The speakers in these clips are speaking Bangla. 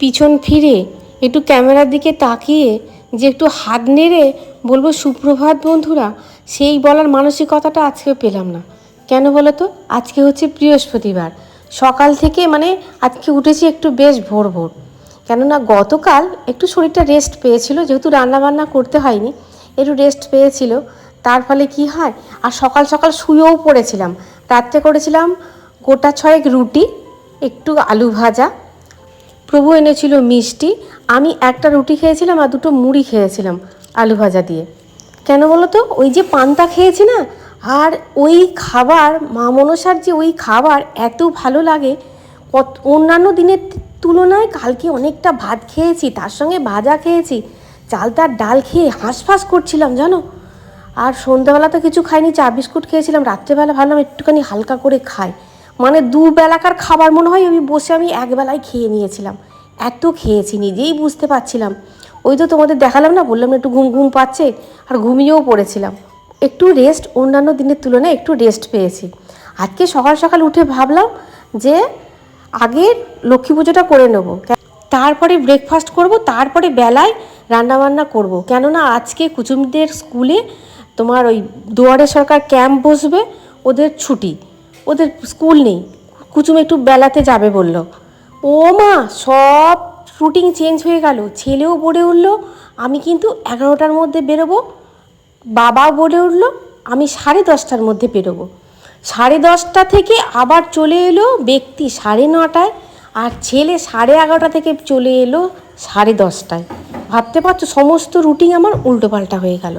পিছন ফিরে একটু ক্যামেরার দিকে তাকিয়ে যে একটু হাত নেড়ে বলব, সুপ্রভাত বন্ধুরা, সেই বলার মানসিকতাটা আজকে পেলাম না। কেন বলো তো? আজকে হচ্ছে বৃহস্পতিবার। সকাল থেকে মানে আজকে উঠেছি একটু বেশ ভোর ভোর। কেননা গতকাল একটু শরীরটা রেস্ট পেয়েছিল, যেহেতু রান্নাবান্না করতে হয়নি, একটু রেস্ট পেয়েছিল। তার ফলে কি হয়? আর সকাল সকাল শুয়েও পড়েছিলাম। রাত্রে করেছিলাম গোটা ছয়েক রুটি, একটু আলু ভাজা প্রভু এনেছিল মিষ্টি, আমি একটা রুটি খেয়েছিলাম আর দুটো মুড়ি খেয়েছিলাম আলু ভাজা দিয়ে। কেন বলো তো? ওই যে পান্তা খেয়েছি না? আর ওই খাবার, মা মনসার যে ওই খাবার এত ভালো লাগে, কত অন্যান্য দিনের তুলনায় কালকে অনেকটা ভাত খেয়েছি, তার সঙ্গে ভাজা খেয়েছি চালতার ডাল খেয়ে হাঁসফাঁস করছিলাম, জানো? আর সন্ধ্যাবেলা তো কিছু খাইনি, চা বিস্কুট খেয়েছিলাম, রাত্রেবেলা ভাবলাম একটুখানি হালকা করে খাই। মানে দুবেলাকার খাবার মনে হয় আমি বসে আমি একবেলায় খেয়ে নিয়েছিলাম। এত খেয়েছি, নিজেই বুঝতে পারছিলাম। ওই তো তোমাদের দেখালাম না, বললাম একটু ঘুম ঘুম পাচ্ছে, আর ঘুমিয়েও পড়েছিলাম। একটু রেস্ট অন্যান্য দিনের তুলনায় একটু রেস্ট পেয়েছি। আজকে সকাল সকাল উঠে ভাবলাম যে, আগে লক্ষ্মী পুজোটা করে নেব। তারপরে ব্রেকফাস্ট করব, তারপরে বেলায় রান্নাবান্না করব। কেননা আজকে কুচুমদের স্কুলে তোমার ওই দুয়ারে সরকার ক্যাম্প বসবে, ওদের ছুটি। ওদের স্কুল নেই। কুচুম একটু বেলাতে যাবে বলল। ও মা, সব রুটিন চেঞ্জ হয়ে গেল। ছেলেও পড়ে উঠল, আমি কিন্তু এগারোটার মধ্যে বেরোবো। বাবাও বলে উঠল, আমি সাড়ে দশটার মধ্যে বেরোবো। সাড়ে দশটা থেকে আবার চলে এলো ব্যক্তি সাড়ে নটায়, আর ছেলে সাড়ে এগারোটা থেকে চলে এলো সাড়ে দশটায়। ভাবতে পারছ, সমস্ত রুটিন আমার উল্টোপাল্টা হয়ে গেল।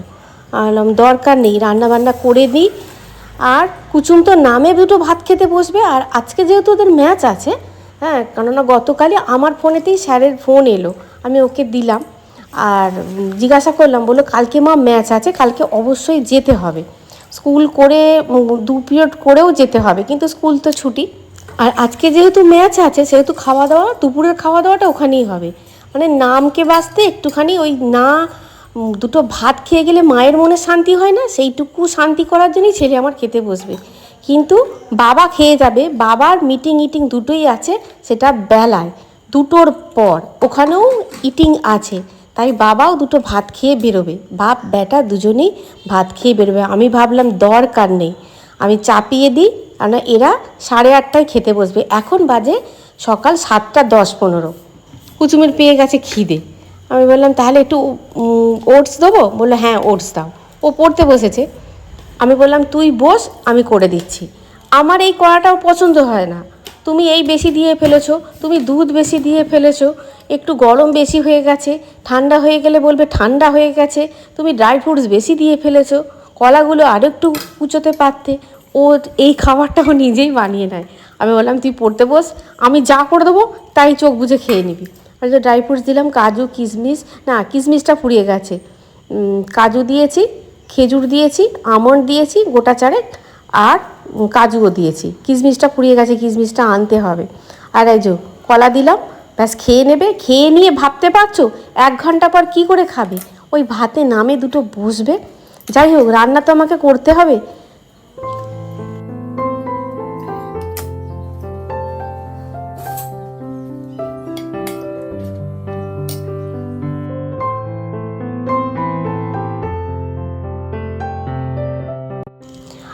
আলাম দরকার নেই রান্না বান্না করে দিই। আর কুচুম তো নামে দুটো ভাত খেতে বসবে, আর আজকে যেহেতু ওদের ম্যাচ আছে হ্যাঁ কেননা গতকালই আমার ফোনেতেই স্যারের ফোন এলো। আমি ওকে দিলাম আর জিজ্ঞাসা করলাম, বলল কালকে মা ম্যাচ আছে, কালকে অবশ্যই যেতে হবে। স্কুল করে, দু পিরিয়ড করেও যেতে হবে, কিন্তু স্কুল তো ছুটি। আর আজকে যেহেতু ম্যাচ আছে, সেহেতু খাওয়া দাওয়া, দুপুরের খাওয়া দাওয়াটা ওখানেই হবে। মানে নামকে বাঁচতে একটুখানি ওই না দুটো ভাত খেয়ে গেলে মায়ের মনে শান্তি হয় না, সেইটুকু শান্তি করার জন্যই ছেলে আমার খেতে বসবে। কিন্তু বাবা খেয়ে যাবে। বাবার মিটিং ইটিং দুটোই আছে, সেটা বেলায়, দুটোর পর। ওখানেও ইটিং আছে। তাই বাবাও দুটো ভাত খেয়ে বেরোবে। বাপ বেটা দুজনেই ভাত খেয়ে বেরোবে। আমি ভাবলাম দরকার নেই। আমি চাপিয়ে দিই কেন এরা সাড়ে আটটায় খেতে বসবে। এখন বাজে সকাল সাতটা দশ পনেরো। কুচুমের পেয়ে গেছে খিদে। আমি বললাম, তাহলে একটু ওটস দেবো? বলল হ্যাঁ ওটস দাও। ও পড়তে বসেছে। আমি বললাম, তুই বস, আমি করে দিচ্ছি। আমার এই কড়াটাও পছন্দ হয় না। তুমি এই বেশি দিয়ে ফেলেছো, তুমি দুধ বেশি দিয়ে ফেলেছো, একটু গরম বেশি হয়ে গেছে, ঠান্ডা হয়ে গেলে বলবে, ঠান্ডা হয়ে গেছে। তুমি ড্রাই ফ্রুটস বেশি দিয়ে ফেলেছো, কলাগুলো আরও একটু কুচোতে পারতে, ও এই খাবারটা ও নিজেই বানিয়ে নেয়। আমি বললাম, তুই পড়তে বস, আমি যা করে দেবো, তাই চোখ বুঝে খেয়ে নিবি। আর ড্রাই ফ্রুটস দিলাম, কাজু, কিশমিশ, না, কিশমিশটা ফুরিয়ে গেছে। কাজু দিয়েছি খেজুর দিয়েছি, আমন্ড দিয়েছি, গোটা চারেক, আর কাজুও দিয়েছি। কিশমিশটা পুড়িয়ে গেছে, কিশমিশটা আনতে হবে। আর এই যে কলা দিলাম, ব্যাস খেয়ে নেবে, খেয়ে নিয়ে ভাবতে পারছ এক ঘণ্টা পর কি করে খাবে? ওই ভাতে নামে দুটো বসবে। যাই হোক, রান্না তো আমাকে করতে হবে।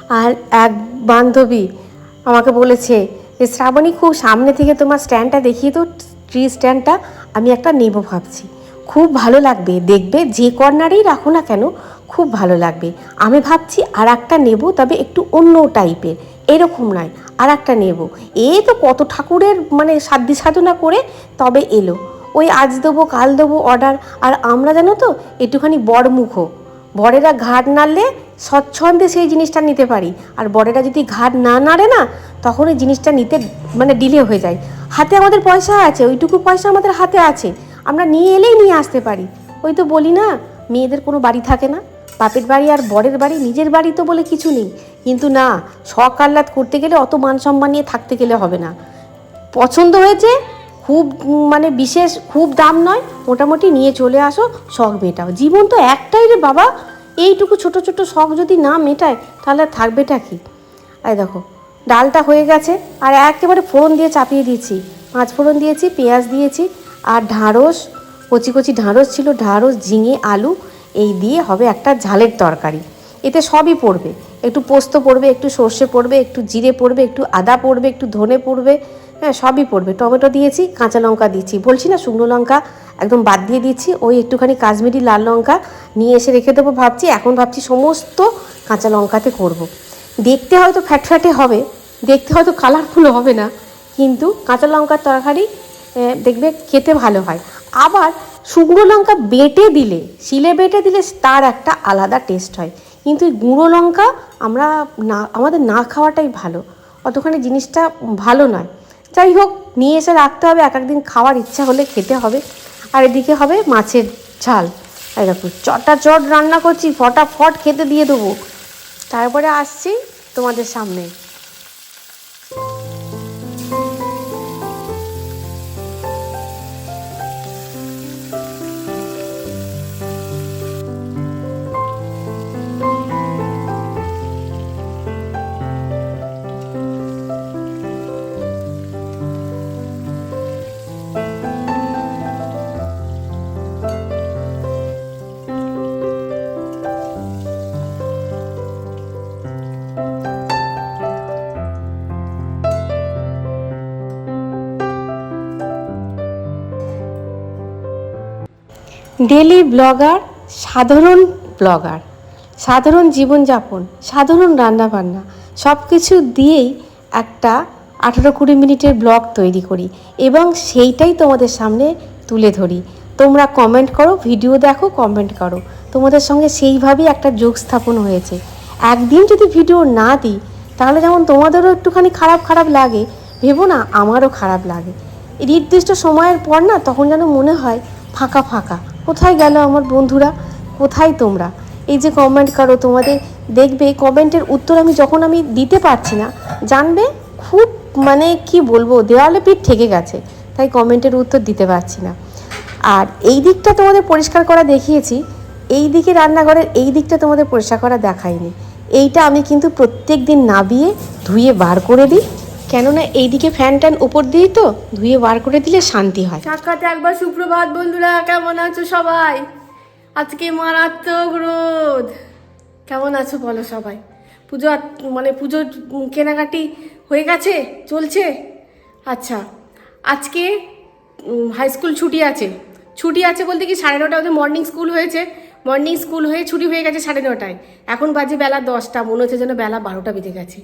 আর এক বান্ধবী আমাকে বলেছে যে, শ্রাবণী, খুব সামনে থেকে তোমার স্ট্যান্ডটা দেখিয়ে তো ট্রি স্ট্যান্ডটা আমি একটা নেব ভাবছি। খুব ভালো লাগবে, দেখবে যে কর্নারেই রাখো না কেন, খুব ভালো লাগবে। আমি ভাবছি আর একটা নেব, তবে একটু অন্য টাইপের এরকম নয় আর একটা নেব। এ তো কত ঠাকুরের মানে সাধ্য সাধনা করে তবে এলো। ওই আজ দেবো, কাল দেবো অর্ডার আর আমরা জানো তো, একটুখানি বড়মুখো। বরেরা ঘাট নাড়লে স্বচ্ছন্দে সেই জিনিসটা নিতে পারি। আর বরেরা যদি ঘাট না নাড়ে না তখন ওই জিনিসটা নিতে মানে ডিলে হয়ে যায়। হাতে আমাদের পয়সা আছে, ওইটুকু পয়সা আমাদের হাতে আছে। আমরা নিয়ে এলেই নিয়ে আসতে পারি। ওই তো বলি না, মেয়েদের কোনো বাড়ি থাকে না। বাপের বাড়ি আর বরের বাড়ি, নিজের বাড়ি তো বলে কিছু নেই। কিন্তু না, শখ আহ্লাদ করতে গেলে অত মান সম্মান নিয়ে থাকতে গেলে হবে না। পছন্দ হয়েছে, খুব মানে বিশেষ, খুব দাম নয়। মোটামুটি নিয়ে চলে আসো, শখ মেটাও। জীবন তো একটাই রে বাবা। এইটুকু ছোট ছোট শখ যদি না মেটায়, তাহলে আর থাকবেটা কি? এই দেখো, ডালটা হয়ে গেছে, আর একেবারে ফোড়ন দিয়ে চাপিয়ে দিয়েছি। পাঁচ ফোড়ন দিয়েছি, পেঁয়াজ দিয়েছি, আর ঢাঁড়স কচি কচি ঢাঁড়স ছিল ঢাঁড়স ঝিঙে, আলু, এই দিয়ে হবে একটা ঝালের তরকারি। এতে সবই পড়বে, একটু পোস্ত পড়বে, একটু সর্ষে পড়বে, একটু জিরে পড়বে, একটু আদা পড়বে, একটু ধনে পড়বে হ্যাঁ সবই পড়বে। টমেটো দিয়েছি, কাঁচা লঙ্কা দিচ্ছি। বলছি না, শুকনো লঙ্কা একদম বাদ দিয়ে দিচ্ছি। ওই একটুখানি কাশ্মীরি লাল লঙ্কা নিয়ে এসে রেখে দেবো ভাবছি। এখন ভাবছি সমস্ত কাঁচা লঙ্কাতে করব। দেখতে হয়তো ফ্যাটফ্যাটে হবে, দেখতে হয়তো কালারফুল হবে না, কিন্তু কাঁচা লঙ্কার তরকারি দেখবে খেতে ভালো হয়। আবার শুকনো লঙ্কা বেটে দিলে, শিলে বেটে দিলে তার একটা আলাদা টেস্ট হয়। কিন্তু এই গুঁড়ো লঙ্কা আমরা না, আমাদের না খাওয়াটাই ভালো। অতখানি জিনিসটা ভালো নয়। যাই হোক, নিয়ে এসে রাখতে হবে, এক একদিন খাওয়ার ইচ্ছা হলে খেতে হবে। আর এদিকে হবে মাছের ঝাল। এই দেখো চটা চট রান্না করছি, ফটাফট খেতে দিয়ে দেবো। তারপরে আসছি তোমাদের সামনে। ডেলি ব্লগার, সাধারণ ব্লগার, সাধারণ জীবনযাপন, সাধারণ রান্নাবান্না সব কিছু দিয়েই একটা আঠেরো কুড়ি মিনিটের ব্লগ তৈরি করি এবং সেইটাই তোমাদের সামনে তুলে ধরি। তোমরা কমেন্ট করো ভিডিও দেখো কমেন্ট করো। তোমাদের সঙ্গে সেইভাবেই একটা যোগ স্থাপন হয়েছে। একদিন যদি ভিডিও না দিই, তাহলে যেমন তোমাদেরও একটুখানি খারাপ খারাপ লাগে, ভেবো না আমারও খারাপ লাগে। নির্দিষ্ট সময়ের পর না তখন যেন মনে হয় ফাঁকা ফাঁকা। কোথায় গেল আমার বন্ধুরা? কোথায় তোমরা? এই যে কমেন্ট করো, তোমাদের দেখবে কমেন্টের উত্তর আমি যখন আমি দিতে পারছি না, জানবে খুব মানে কি বলব, দেওয়ালে পিঠ ঠেকে গেছে, তাই কমেন্টের উত্তর দিতে পারছি না। আর এই দিকটা তোমাদের পরিষ্কার করা দেখিয়েছি, এই দিকে রান্নাঘরের এই দিকটা তোমাদের পরিষ্কার করা দেখায়নি। এইটা আমি কিন্তু প্রত্যেক দিন নাবিয়ে ধুয়ে বার করে দিই কেননা এইদিকে ফ্যান ট্যান উপর দিয়েই তো ধুয়ে বার করে দিলে শান্তি হয়। সাক্ষাতে একবার সুপ্রভাত বন্ধুরা, কেমন আছো সবাই? আজকে মারাত্মক রোদ। কেমন আছো বলো সবাই? পুজো মানে পুজোর কেনাকাটি হয়ে গেছে? চলছে? আচ্ছা আজকে হাই স্কুল ছুটি আছে। ছুটি আছে বলতে কি সাড়ে নটা ওদের মর্নিং স্কুল হয়েছে। মর্নিং স্কুল হয়ে ছুটি হয়ে গেছে সাড়ে নটায়। এখন বাজে বেলা দশটা। মনে হচ্ছে যেন বেলা বারোটা বেজে গেছে।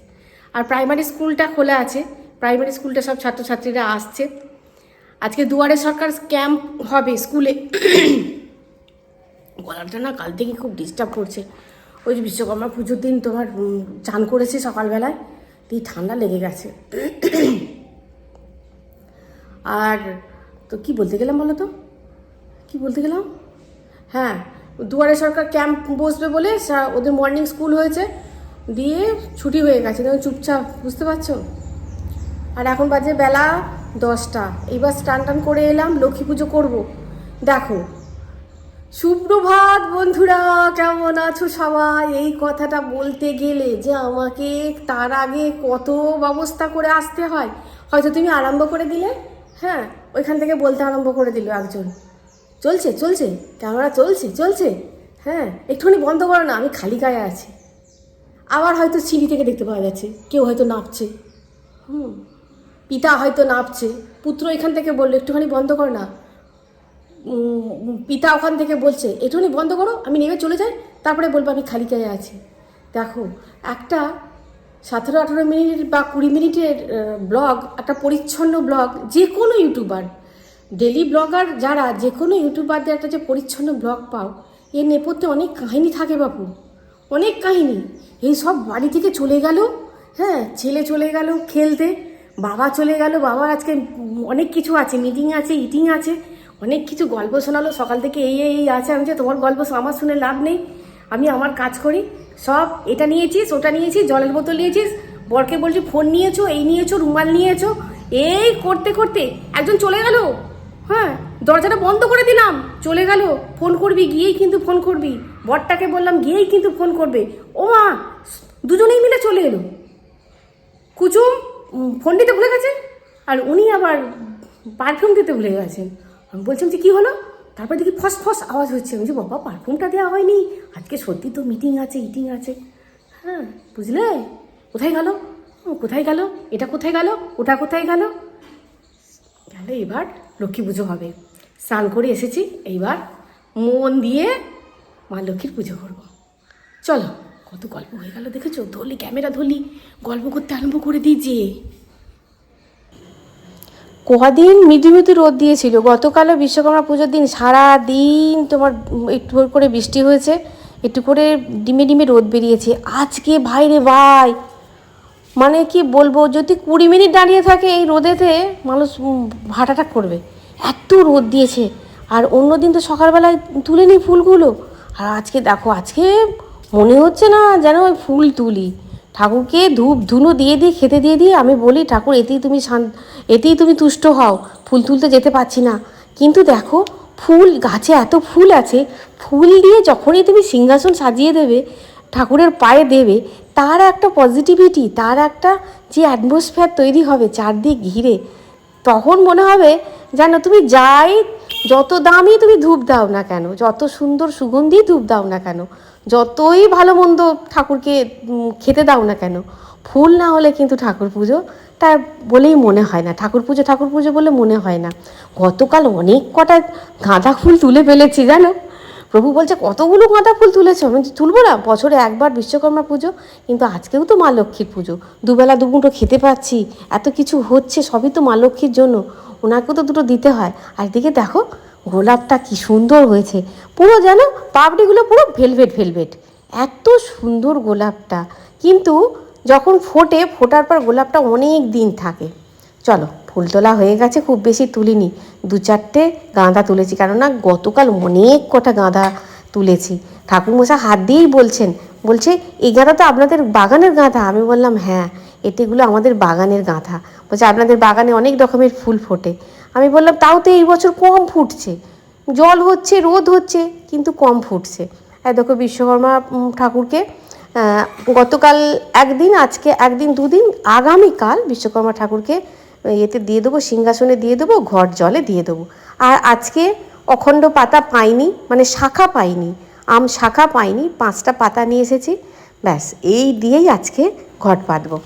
আর প্রাইমারি স্কুলটা খোলা আছে। প্রাইমারি স্কুলটা সব ছাত্রছাত্রীরা আসছে। আজকে দুয়ারে সরকার ক্যাম্প হবে স্কুলে। গলাটা না কাল থেকে খুব ডিস্টার্ব করছে। ওই যে বিশ্বকর্মা পুজোর দিন তোমার চান করেছে সকালবেলায়। দিয়ে ঠান্ডা লেগে গেছে। আর তো কি বলতে গেলাম বলো তো? কি বলতে গেলাম? হ্যাঁ দুয়ারে সরকার ক্যাম্প বসবে বলে ওদের মর্নিং স্কুল হয়েছে। দিয়ে ছুটি হয়ে গেছে। তখন চুপচাপ, বুঝতে পারছ? আর এখন বাজে বেলা দশটা। এইবার স্টান টান করে এলাম, লক্ষ্মী পুজো করব। দেখো, সুপ্রভাত বন্ধুরা, কেমন আছো সবাই? এই কথাটা বলতে গেলে যে আমাকে তার আগে কত ব্যবস্থা করে আসতে হয়। হয়তো তুমি আরম্ভ করে দিলে হ্যাঁ ওইখান থেকে বলতে আরম্ভ করে দিল একজন। চলছে চলছে, ক্যামেরা চলছে চলছে হ্যাঁ একটুখানি বন্ধ করো না, আমি খালি গায়ে আছি। আবার হয়তো সিঁড়ি থেকে দেখতে পাওয়া যাচ্ছে কেউ হয়তো নাপছে। হুম। পিতা হয়তো নাপছে পুত্র এখান থেকে বলল একটুখানি বন্ধ কর না। পিতা ওখান থেকে বলছে একটুখানি বন্ধ করো আমি নেমে চলে যাই তারপরে বলব আমি খালি গায়ে আছি। দেখো একটা সতেরো আঠেরো মিনিট বা কুড়ি মিনিটের ব্লগ একটা পরিচ্ছন্ন ব্লগ যে কোনো ইউটিউবার ডেলি ব্লগার যারা যে কোনো ইউটিউবারদের একটা যে পরিচ্ছন্ন ব্লগ পাও এর নেপথ্যে অনেক কাহিনী থাকে বাপু। অনেক কাহিনী। এই সব বাড়ি থেকে চলে গেল হ্যাঁ ছেলে চলে গেল খেলতে, বাবা চলে গেল, বাবার আজকে অনেক কিছু আছে মিটিং আছে ইটিং আছে, অনেক কিছু গল্প শোনালো, সকাল থেকে এই এই আছে, আমি যে তোমার গল্প আমার শুনে লাভ নেই, আমি আমার কাজ করি, সব এটা নিয়েছিস, ওটা নিয়েছিস, জলের বোতল নিয়েছিস, বরকে বলছি ফোন নিয়েছো, এই নিয়েছো, রুমাল নিয়েছো, এই করতে করতে একজন চলে গেল হ্যাঁ দরজাটা বন্ধ করে দিলাম, চলে গেল ফোন করবি, গিয়েই কিন্তু ফোন করবি। বরটাকে বললাম, গিয়েই কিন্তু ফোন করবে। ও মা, দুজনেই মিলে চলে এলো। কুচুম ফোন দিতে ভুলে গেছে, আর উনি আবার পারফিউম দিতে ভুলে গেছেন। আমি বলছিলাম যে, কী হলো? তারপর দেখি ফস ফস আওয়াজ হচ্ছে। আমি যে বাবা পারফিউমটা দেওয়া হয়নি। আজকে সত্যি তো মিটিং আছে ইটিং আছে। হ্যাঁ বুঝলে? কোথায় গেল? কোথায় গেল? এটা কোথায় গেল? ওটা কোথায় গেল? গেল এবার লক্ষ্মী পুজো হবে। স্নান করে এসেছি। এইবার মন দিয়ে মা লক্ষ্মীর পুজো করব। চলো, কত গল্প হয়ে গেল দেখেছ? ধরলি ক্যামেরা, ধরলি গল্প করতে আরম্ভ করে দিয়েছে কদিন মিডিমিটি রোদ দিয়েছিল? গতকালও বিশ্বকর্মা পুজোর দিন সারা দিন তোমার একটু করে বৃষ্টি হয়েছে, একটু করে ডিমে ডিমে রোদ বেরিয়েছে। আজকে ভাই রে ভাই মানে কি বলব, যদি কুড়ি মিনিট দাঁড়িয়ে থাকে এই রোদেতে, মানুষ ভাটাটা করবে। এত রোদ দিয়েছে। আর অন্য দিন তো সকালবেলায় তুলে নিই ফুলগুলো। আর আজকে দেখো, আজকে মনে হচ্ছে না যেন ওই ফুল তুলি। ঠাকুরকে ধূপ, ধুনো দিয়ে দিয়ে, খেতে দিয়ে দিয়ে আমি বলি, ঠাকুর, এতেই তুমি শান, এতেই তুমি তুষ্ট হও। ফুল তুলতে যেতে পারছি না। কিন্তু দেখো, ফুল, গাছে এত ফুল আছে, ফুল দিয়ে যখনই তুমি সিংহাসন সাজিয়ে দেবে, ঠাকুরের পায়ে দেবে, তার একটা পজিটিভিটি তার একটা যে অ্যাটমসফিয়ার তৈরি হবে চারদিক ঘিরে, তখন মনে হবে যেন তুমি যাই যত দামি তুমি ধূপ দাও না কেন, যত সুন্দর সুগন্ধি ধূপ দাও না কেন, যতই ভালো মন্দ ঠাকুরকে খেতে দাও না কেন, ফুল না হলে কিন্তু ঠাকুর পুজো তার বলেই মনে হয় না। ঠাকুর পুজো ঠাকুর পুজো বলে মনে হয় না। গতকাল অনেক কটা গাঁদা ফুল তুলে ফেলেছি, জানো? প্রভু বলছে, কতগুলো গাঁদা ফুল তুলেছো? আমি তুলবো না, বছরে একবার বিশ্বকর্মা পুজো, কিন্তু আজকেও তো মা লক্ষ্মীর পুজো। দুবেলা দুমুটো খেতে পাচ্ছি, এত কিছু হচ্ছে, সবই তো মা লক্ষ্মীর জন্য। ওনাকেও তো দুটো দিতে হয়। আর এদিকে দেখো, গোলাপটা কি সুন্দর হয়েছে। পুরো যেন পাপড়িগুলো পুরো ভেলভেট ভেলভেট। এত সুন্দর গোলাপটা। কিন্তু যখন ফোটে, ফোটার পর গোলাপটা অনেক দিন থাকে। চলো ফুল তোলা হয়ে গেছে, খুব বেশি তুলিনি। দু চারটে গাঁদা তুলেছি, কেননা গতকাল অনেক কটা গাঁদা তুলেছি। ঠাকুরমশা হাত দিয়েই বলছেন, বলছে, এই গাঁদা তো আপনাদের বাগানের গাঁদা। আমি বললাম হ্যাঁ এটিগুলো আমাদের বাগানের গাঁথা বলছে, আপনাদের বাগানে অনেক রকমের ফুল ফোটে। আমি বললাম, তাও তো এই বছর কম ফুটছে। জল হচ্ছে, রোদ হচ্ছে, কিন্তু কম ফুটছে। আর দেখো বিশ্বকর্মা ঠাকুরকে গতকাল একদিন, আজকে একদিন, দুদিন, আগামীকাল বিশ্বকর্মা ঠাকুরকে এতে দিয়ে দেবো, সিংহাসনে দিয়ে দেবো ঘর জলে দিয়ে দেবো। আর আজকে অখণ্ড পাতা পাইনি মানে শাখা পাইনি, আম শাখা পাইনি, পাঁচটা পাতা নিয়ে এসেছি। ব্যাস, এই দিয়েই আজকে ঘট পাতবো।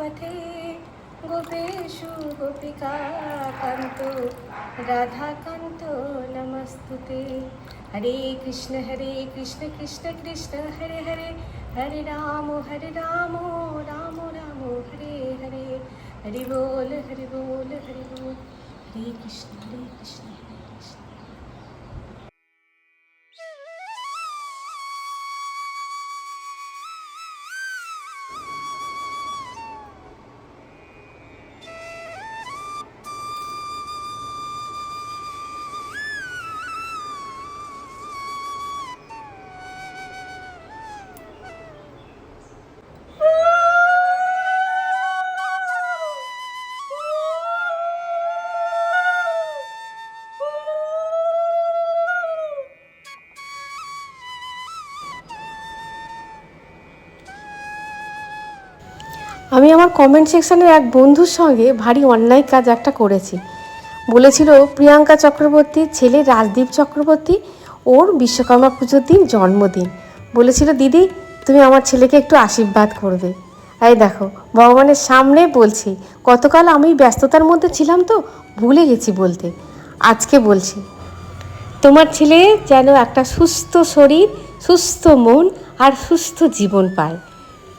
পথে গোপেশু গোপিকা কান্ত রাধা কান্ত নমস্তুতে হরে কৃষ্ণ হরে কৃষ্ণ কৃষ্ণ কৃষ্ণ হরে হরে হরে রাম হরে রাম রাম রাম হরে হরে হরি বল হরি বল হরি বল হরে কৃষ্ণ হরে কৃষ্ণ হরে কৃষ্ণ আমার কমেন্ট সেকশনের এক বন্ধুর সঙ্গে ভারী অন্যায় কাজ একটা করেছি। বলেছিল, প্রিয়াঙ্কা চক্রবর্তীর ছেলে রাজদীপ চক্রবর্তী, ওর বিশ্বকর্মা পুজোর দিন জন্মদিন। বলেছিল, দিদি, তুমি আমার ছেলেকে একটু আশীর্বাদ করবে। এই দেখো, ভগবানের সামনে বলছি গতকাল আমি ব্যস্ততার মধ্যে ছিলাম তো, ভুলে গেছি বলতে। আজকে বলছি, তোমার ছেলে যেন একটা সুস্থ শরীর, সুস্থ মন আর সুস্থ জীবন পায়।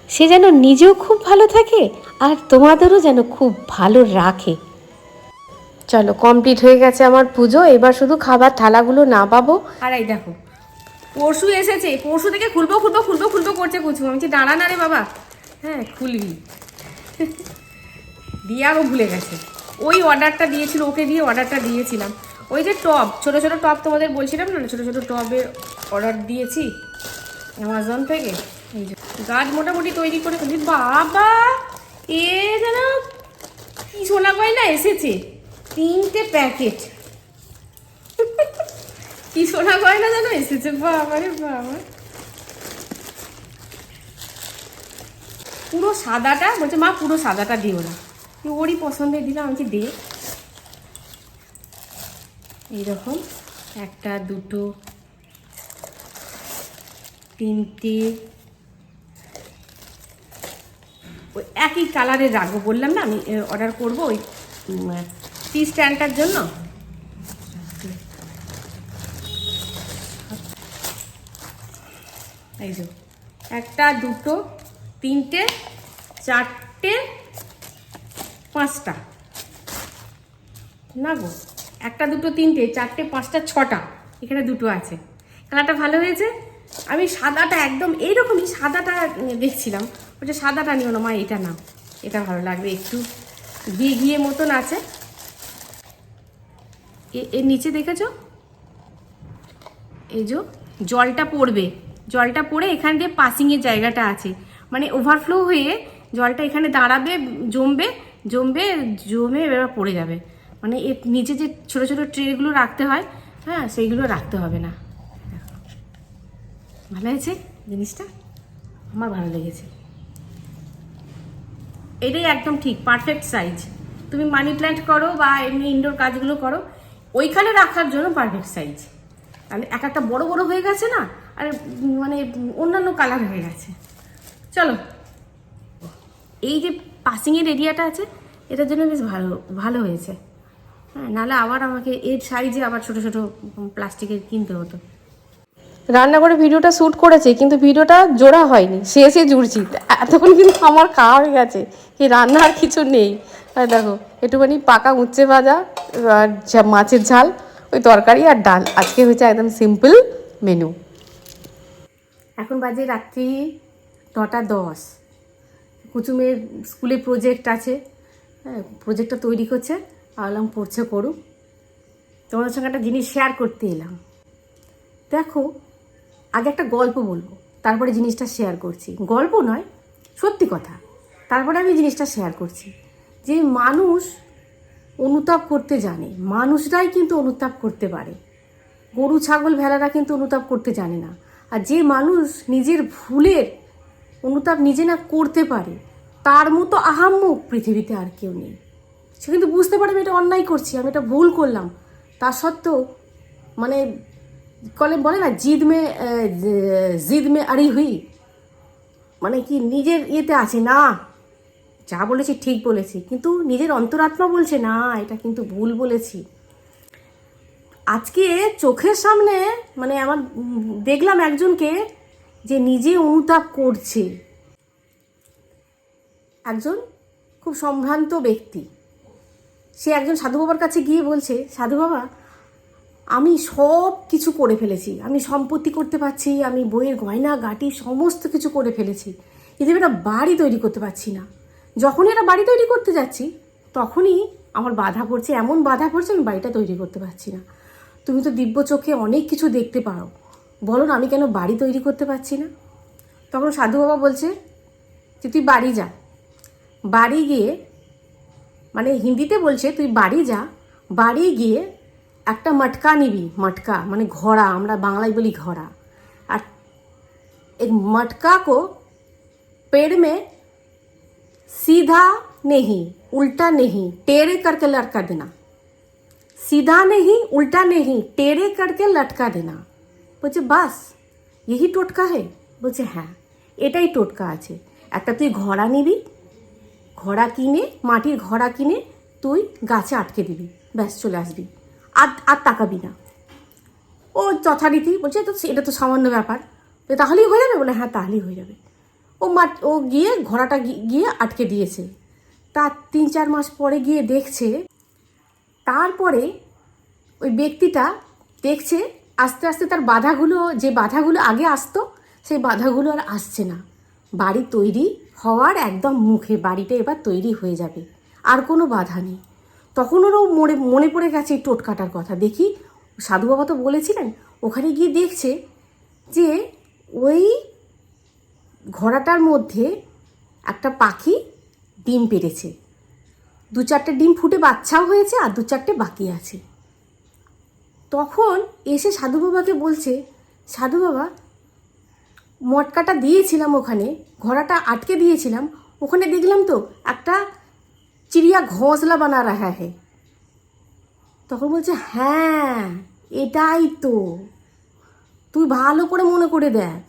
সে যেন নিজেও খুব ভালো থাকে আর তোমাদেরও যেন খুব ভালো রাখে। চলো কমপ্লিট হয়ে গেছে আমার পুজো। এবার শুধু খাবার থালাগুলো না পাবো আর এই দেখো পরশু এসেছে। পরশু থেকে খুলবো খুলবো খুলবো খুলবো করছে কুচু। আমি দাঁড়া না রে বাবা। হ্যাঁ খুলবি। দিয়ে আরও ভুলে গেছে। ওই অর্ডারটা দিয়েছিল ওকে দিয়ে অর্ডারটা দিয়েছিলাম। ওই যে টব ছোট ছোট টব তোমাদের বলছিলাম না ছোট ছোট টবের অর্ডার দিয়েছি অ্যামাজন থেকে। এই গাছ মোটামুটি তৈরি করে ফেলছি। বাবা, এ যেন কি সোনা গয়না এসেছে? তিনটে প্যাকেট। কি সোনা গয়না যেন এসেছে? বাবা রে বাবা। পুরো সাদাটা, বলছে, মা, পুরো সাদাটা দিও না। ওরই পছন্দের দিলাম আমি দে। এইরকম একটা, দুটো, তিনটে ওই একই কালারের রাখব, বললাম না, আমি অর্ডার করব ওই টি স্ট্যান্ডটার জন্য। এই যে, একটা, দুটো, তিনটে, চারটে, পাঁচটা। না গো, একটা, দুটো, তিনটে, চারটে, পাঁচটা, ছটা, এখানে দুটো আছে। কালারটা ভালো হয়েছে? আমি সাদাটা একদম, এইরকমই সাদাটা দেখছিলাম। ওটা সাদাটা নিও না, মা এটা নাও। এটা ভালো লাগবে একটু। ঘিয়ে ঘিয়ে মতন আছে। এর নিচে দেখেছ? এই যে জলটা পড়বে। জলটা পড়ে এখান দিয়ে পাসিংয়ের জায়গাটা আছে। মানে ওভারফ্লো হয়ে জলটা এখানে দাঁড়াবে, জমবে জমবে, জমে এবার পড়ে যাবে। মানে এর নিচে যে ছোট ছোট ট্রেগুলো রাখতে হয় হ্যাঁ সেইগুলো রাখতে হবে না। ভালো হয়েছে জিনিসটা? আমার ভালো লেগেছে। এটাই একদম ঠিক পারফেক্ট সাইজ তুমি মানি প্ল্যান্ট করো বা এমনি ইনডোর কাজগুলো করো, ওইখানে রাখার জন্য পারফেক্ট সাইজ তাহলে এক একটা বড় বড় হয়ে গেছে না, আর মানে অন্যান্য কালার হয়ে গেছে। চলো, এই যে পাসিংয়ের এরিয়াটা আছে, এটার জন্য বেশ ভালো ভালো হয়েছে। হ্যাঁ নাহলে আবার আমাকে এর সাইজে আবার ছোট ছোট প্লাস্টিকের কিনতে হতো। রান্না করে ভিডিওটা শ্যুট করেছে, কিন্তু ভিডিওটা জোড়া হয়নি। শেষে জুড়ছি। এতক্ষণ কিন্তু আমার খাওয়া হয়ে গেছে। কি রান্না আর কিছু নেই। আর দেখো, একটুখানি পাকা উচ্ছে ভাজা আর মাছের ঝাল, ওই তরকারি আর ডাল। আজকে হয়েছে একদম সিম্পল মেনু এখন বাজে রাত্রি নটা দশ। কুচুমের স্কুলে প্রজেক্ট আছে। হ্যাঁ প্রজেক্টটা তৈরি করছে। ভাবলাম পড়ছে করুক। তোমাদের সঙ্গে একটা জিনিস শেয়ার করতে এলাম। দেখো আগে একটা গল্প বলব, তারপরে জিনিসটা শেয়ার করছি। গল্প নয়, সত্যি কথা। তারপরে আমি জিনিসটা শেয়ার করছি যে মানুষ অনুতাপ করতে জানে, মানুষরাই কিন্তু অনুতাপ করতে পারে। গরু, ছাগল ভেড়ারা কিন্তু অনুতাপ করতে জানে না। আর যে মানুষ নিজের ভুলের অনুতাপ নিজে না করতে পারে, তার মতো আহাম্মক পৃথিবীতে আর কেউ নেই। সে কিন্তু বুঝতে পারে আমি এটা অন্যায় করছি, আমি এটা ভুল করলাম। তা সত্ত্বেও মানে কলে বলে না জিদ মে জিদ মে আড়ি হুই। মানে কি, নিজের ইয়েতে আছে, না। যা বলেছি ঠিক বলেছি, কিন্তু নিজের অন্তরাত্মা বলছে, না, এটা কিন্তু ভুল বলেছি। আজকে চোখের সামনে মানে আমার, দেখলাম একজনকে যে নিজে অনুতাপ করছে। একজন খুব সম্ভ্রান্ত ব্যক্তি। সে একজন সাধু বাবার কাছে গিয়ে বলছে, সাধু বাবা আমি সব কিছু করে ফেলেছি। আমি সম্পত্তি করতে পারছি, আমি বইয়ের গয়না, গাটি সমস্ত কিছু করে ফেলেছি। কিন্তু একটা বাড়ি তৈরি করতে পারছি না। যখনই একটা বাড়ি তৈরি করতে যাচ্ছি, তখনই আমার বাধা পড়ছে, এমন বাধা পড়ছে আমি বাড়িটা তৈরি করতে পারছি না। তুমি তো দিব্য চোখে অনেক কিছু দেখতে পারো। বলো না, আমি কেন বাড়ি তৈরি করতে পারছি না? তখন সাধু বাবা বলছে যে, তুই বাড়ি যা। বাড়ি গিয়ে মানে হিন্দিতে বলছে, তুই বাড়ি যা। বাড়ি গিয়ে একটা মটকা নিবি মটকা মানে ঘোড়া আমরা বাংলায় বলি ঘোড়া আর एक मटका को पेड़ में सीधा नहीं उल्टा नहीं टेढ़े करके लटका देना सीधा नहीं उल्टा नहीं टेढ़े करके लटका देना বলছে বাস यही টোটকা হে বলছে হ্যাঁ এটাই টোটকা আছে একটা তুই ঘোড়া নিবি ঘোড়া কিনে মাটির ঘোড়া কিনে তুই গাছে আটকে দিবি ব্যাস চলে আসবি আর আর তাকাবি না। ও যথারীতি বলছে তো এটা তো সামান্য ব্যাপার। তাহলেই হয়ে যাবে? বলে হ্যাঁ তাহলেই হয়ে যাবে। ও মাঠ ও গিয়ে ঘোড়াটা গিয়ে আটকে দিয়েছে। তার তিন, চার মাস পরে গিয়ে দেখছে, তারপরে ওই ব্যক্তিটা দেখছে, আস্তে আস্তে তার বাধাগুলো, যে বাধাগুলো আগে আসতো, সেই বাধাগুলো আর আসছে না। বাড়ি তৈরি হওয়ার একদম মুখে, বাড়িটা এবার তৈরি হয়ে যাবে। আর কোনো বাধা নেই। তখন ওরও মনে মনে পড়ে গেছে এই টোটকাটার কথা। দেখি, সাধু বাবা তো বলেছিলেন, ওখানে গিয়ে দেখছে যে ওই ঘোড়াটার মধ্যে একটা পাখি ডিম পেড়েছে। দু চারটে ডিম ফুটে বাচ্চাও হয়েছে আর দু চারটে বাকি আছে। তখন এসে সাধু বাবাকে বলছে, সাধু বাবা, মটকাটা দিয়েছিলাম ওখানে, ঘোড়াটা আটকে দিয়েছিলাম, ওখানে দেখলাম তো একটা চিড়িয়া ঘোঁসলা বানা রাহা হে তখন বলছে হ্যাঁ এটাই তো তুই ভালো করে মনে করে দেখ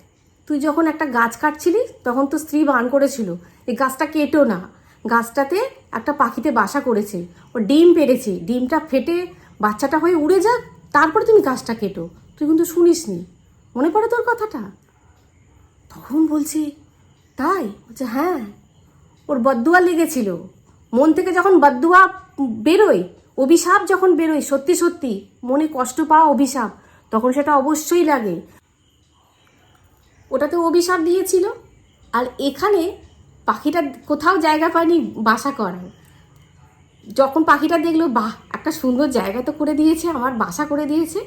তুই যখন একটা গাছ কাটছিলি তখন তো স্ত্রী বান করেছিল এই গাছটা কেটো না গাছটাতে একটা পাখিতে বাসা করেছে। ও ডিম পেড়েছে। ডিমটা ফেটে বাচ্চাটা হয়ে উড়ে যাক, তারপরে তুমি গাছটা কেটো। তুই কিন্তু শুনিসনি। মনে পড়ে তোর কথাটা? তখন বলছি, তাই? বলছে হ্যাঁ। ওর বদুয়া লেগেছিল। মন থেকে যখন বদুয়া বেরোয়, অভিশাপ যখন বেরোয়, সত্যি সত্যি মনে কষ্ট পাওয়া অভিশাপ, তখন সেটা অবশ্যই লাগে। ওটাতে অভিশাপ দিয়েছিল। আর এখানে পাখিটা কোথাও জায়গা পায়নি বাসা করার। যখন পাখিটা দেখল, বাহ, একটা সুন্দর জায়গা তো করে দিয়েছে, আমার বাসা করে দিয়েছে।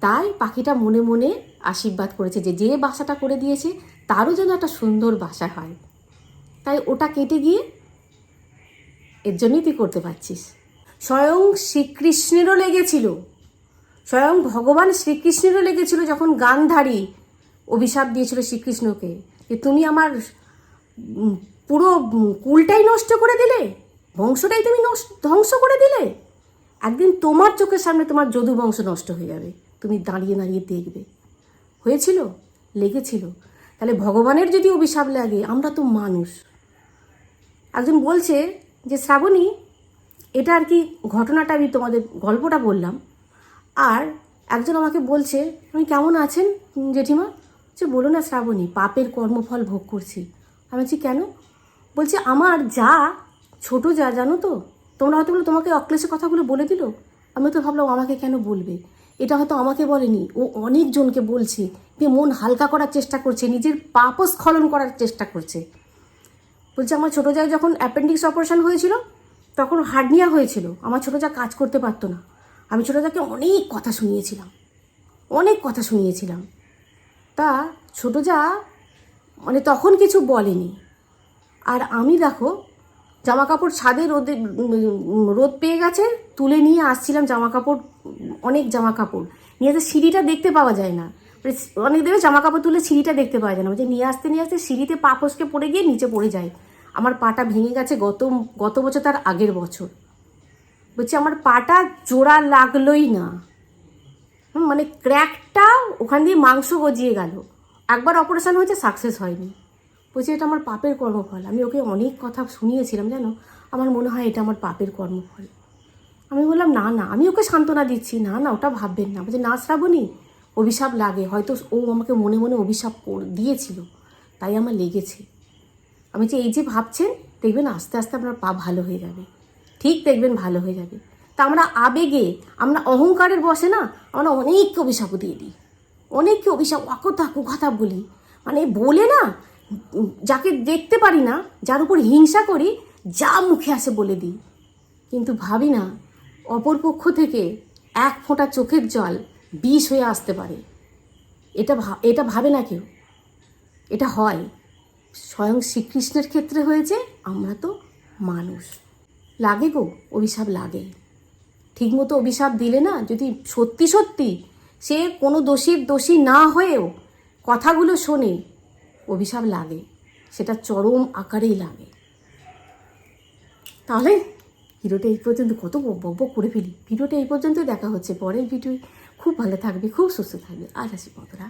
তাই পাখিটা মনে মনে আশীর্বাদ করেছে যে যে বাসাটা করে দিয়েছে, তারও যেন একটা সুন্দর বাসা হয়। তাই ওটা কেটে গিয়ে এর জন্যই তুই করতে পারছিস। স্বয়ং শ্রীকৃষ্ণেরও লেগেছিল। স্বয়ং ভগবান শ্রীকৃষ্ণেরও লেগেছিল যখন গান্ধারী অভিশাপ দিয়েছিল শ্রীকৃষ্ণকে। যে তুমি আমার পুরো কুলটাই নষ্ট করে দিলে? বংশটাই তুমি ধ্বংস করে দিলে? একদিন তোমার চোখের সামনে তোমার যদু বংশ নষ্ট হয়ে যাবে। তুমি দাঁড়িয়ে দাঁড়িয়ে দেখবে। হয়েছিল? লেগেছিল। তাহলে ভগবানের যদি অভিশাপ লাগে, আমরা তো মানুষ। একজন বলছে যে শ্রাবণী, এটা আর কি ঘটনাটা আমি তোমাদের গল্পটা বললাম। আর একজন আমাকে বলছে আমি কেমন আছেন জেঠিমা? যে বলো না শ্রাবণী, পাপের কর্মফল ভোগ করছি। আমি বলছি, কেন? বলছে, আমার যা ছোট যা, জানো তো? তোমরা হয়তো বলো, তোমাকে অক্লেশে কথাগুলো বলে দিল? আমি তো ভাবলাম, আমাকে কেন বলবে? এটা হয়তো আমাকে বলেনি, ও অনেকজনকে বলছে যে মন হালকা করার চেষ্টা করছে, নিজের পাপও স্খলন করার চেষ্টা করছে। বলছে, আমার ছোটো জায় যখন অ্যাপেন্ডিক্স অপারেশন হয়েছিল, তখন হার্নিয়া হয়েছিল। আমার ছোটো যা কাজ করতে পারতো না। আমি ছোটো যাকে অনেক কথা শুনিয়েছিলাম। অনেক কথা শুনিয়েছিলাম। তা ছোটো যা মানে তখন কিছু বলেনি। আর আমি দেখো জামা কাপড় ছাদে রোদে রোদ পেয়ে গেছে, তুলে নিয়ে আসছিলাম জামা কাপড় অনেক জামা কাপড় নিয়ে যে সিঁড়িটা দেখতে পাওয়া যায় না। অনেক দেবে জামা কাপড় তুলে সিঁড়িটা দেখতে পাওয়া যায় না। যে নিয়ে আসতে নিয়ে আসতে সিঁড়িতে পা ফসকে পড়ে গিয়ে নিচে পড়ে যায়। আমার পাটা ভেঙে গেছে গত গত বছর তার আগের বছর। বলছি, আমার পাটা জোড়া লাগলোই না। মানে ক্র্যাকটা ওখান দিয়ে মাংস গজিয়ে গেল। একবার অপারেশন হয়েছে, সাকসেস হয়নি। বলছি, এটা আমার পাপের কর্মফল। আমি ওকে অনেক কথা শুনিয়েছিলাম, জানো? আমার মনে হয় এটা আমার পাপের কর্মফল। আমি বললাম, না না। আমি ওকে সান্ত্বনা দিচ্ছি, না না, ওটা ভাববেন না। বলছে, না, শ্রাবণী অভিশাপ লাগে। হয়তো ও আমাকে মনে মনে অভিশাপ দিয়েছিল। তাই আমার লেগেছে। আমি যে এই যে ভাবছেন, দেখবেন আস্তে আস্তে আপনার পা ভালো হয়ে যাবে। ঠিক দেখবেন ভালো হয়ে যাবে। তা আমরা আবেগে, আমরা অহংকারের বসে না, আমরা অনেককে অভিশাপও দিয়ে দিই। অনেককে অভিশাপ অকথা কুকথা বলি। মানে বলে না, যাকে দেখতে পারি না, যার উপর হিংসা করি, যা মুখে আসে বলে দিই। কিন্তু ভাবি না, অপর পক্ষ থেকে এক ফোঁটা চোখের জল বিষ হয়ে আসতে পারে। এটা এটা ভাবে না কেউ। এটা হয়। স্বয়ং শ্রীকৃষ্ণের ক্ষেত্রে হয়েছে, আমরা তো মানুষ। লাগে গো, অভিশাপ লাগে। ঠিকমতো অভিশাপ দিলে না, যদি সত্যি সত্যি সে কোনো দোষীর দোষী না হয়েও কথাগুলো শোনে, অভিশাপ লাগে। সেটা চরম আকারেই লাগে। তাহলে ভিডিওটা এই পর্যন্ত কত বক বক করে ফেলি। ভিডিওটা এই পর্যন্তই দেখা হচ্ছে পরের ভিডিও খুব ভালো থাকবে খুব সুস্থ থাকবে। আজ আসি বন্ধুরা।